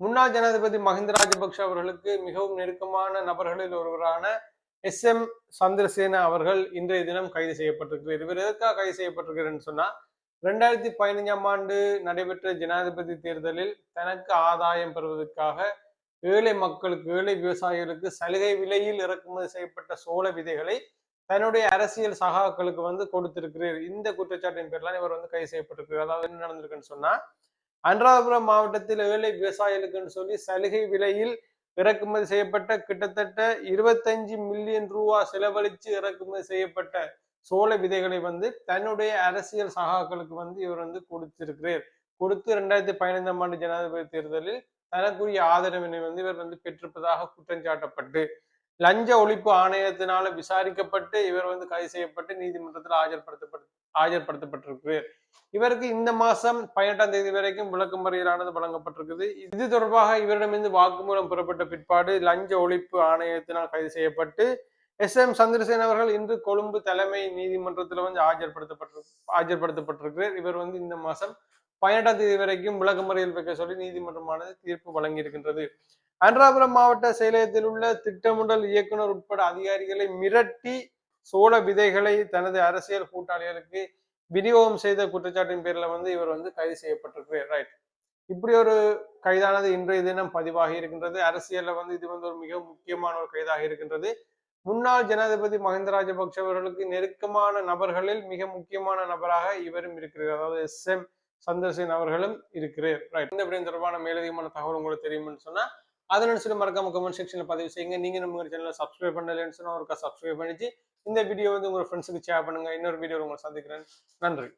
முன்னாள் ஜனாதிபதி மஹிந்த ராஜபக்ஷ அவர்களுக்கு மிகவும் நெருக்கமான நபர்களில் ஒருவரான எஸ் எம் சந்திரசேன அவர்கள் இன்றைய தினம் கைது செய்யப்பட்டிருக்கிறார். இவர் எதற்காக கைது செய்யப்பட்டிருக்கிறார்னு சொன்னா ரெண்டாயிரத்தி பதினைஞ்சாம் ஆண்டு நடைபெற்ற ஜனாதிபதி தேர்தலில் தனக்கு ஆதாயம் பெறுவதற்காக ஏழை மக்களுக்கு ஏழை விவசாயிகளுக்கு சலுகை விலையில் இறக்குமதி செய்யப்பட்ட சோள விதைகளை தன்னுடைய அரசியல் சகாக்களுக்கு வந்து கொடுத்திருக்கிறார். இந்த குற்றச்சாட்டின் பேர்லாம் இவர் வந்து கைது செய்யப்பட்டிருக்கிறார். அதாவது என்ன நடந்திருக்குன்னு சொன்னா அனுராதபுரம் மாவட்டத்தில் ஏழை விவசாயிகளுக்குன்னு சொல்லி சலுகை விலையில் இறக்குமதி செய்யப்பட்ட கிட்டத்தட்ட இருபத்தஞ்சு மில்லியன் ரூபா செலவழிச்சு இறக்குமதி செய்யப்பட்ட சோள விதைகளை வந்து தன்னுடைய அரசியல் சகாக்களுக்கு வந்து இவர் வந்து கொடுத்திருக்கிறார். கொடுத்து ரெண்டாயிரத்தி பதினைந்தாம் ஆண்டு ஜனாதிபதி தேர்தலில் தனக்குரிய ஆதரவினை வந்து இவர் வந்து பெற்றிருப்பதாக குற்றம் சாட்டப்பட்டு லஞ்ச ஒழிப்பு ஆணையத்தினால விசாரிக்கப்பட்டு இவர் வந்து கைது செய்யப்பட்டு நீதிமன்றத்தில் ஆஜர்படுத்தப்பட்டு ஆஜர்படுத்தப்பட்டிருக்கு. இவருக்கு இந்த மாசம் பதினெட்டாம் தேதி வரைக்கும் விளக்கமறியலானது வழங்கப்பட்டிருக்குது. இது தொடர்பாக இவரிடமிருந்து வாக்குமூலம் பெறப்பட்ட பிற்பாடு லஞ்ச ஒழிப்பு ஆணையத்தினால் கைது செய்யப்பட்டு எஸ். எம். சந்திரசேன் அவர்கள் இன்று கொழும்பு தலைமை நீதிமன்றத்தில் வந்து ஆஜர்படுத்தப்பட்டிரு ஆஜர்படுத்தப்பட்டிருக்கிறார். இவர் வந்து இந்த மாசம் பதினெட்டாம் தேதி வரைக்கும் விளக்கமறியல் வைக்க சொல்லி நீதிமன்றமானது தீர்ப்பு வழங்கியிருக்கின்றது. அன்றாபுரம் மாவட்ட செயலகத்தில் உள்ள திட்டமிடல் இயக்குனர் உட்பட அதிகாரிகளை மிரட்டி சோழ விதைகளை தனது அரசியல் கூட்டாளிகளுக்கு விநியோகம் செய்த குற்றச்சாட்டின் பேர்ல வந்து இவர் வந்து கைது செய்யப்பட்டிருக்கிறார். ரைட் இப்படி ஒரு கைதானது இன்றைய தினம் பதிவாகி இருக்கின்றது. அரசியலில் வந்து இது வந்து ஒரு மிக முக்கியமான ஒரு கைதாக இருக்கின்றது. முன்னாள் ஜனாதிபதி மஹிந்த ராஜபக்ஷ அவர்களுக்கு நெருக்கமான நபர்களில் மிக முக்கியமான நபராக இவரும் இருக்கிறார். அதாவது எஸ் எம் சந்திரசேன் அவர்களும் இருக்கிறார். ரைட் இந்த தொடர்பான மேலதிகமான தகவல் உங்களுக்கு தெரியும்னு சொன்னா அதை நினச்சிட்டு மறக்காம கமெண்ட் செக்ஷனில் பதிவு செய்யுங்க. நீங்க நம்ம சேனலை சப்ஸ்கிரைப் பண்ணலன்னு சொன்னால் ஒருக்கா சப்ஸ்கிரைப் பண்ணிச்சு இந்த வீடியோ வந்து உங்க ஃப்ரெண்ட்ஸுக்கு ஷேர் பண்ணுங்க. இன்னொரு வீடியோ உங்களை சந்திக்கிறேன். நன்றி.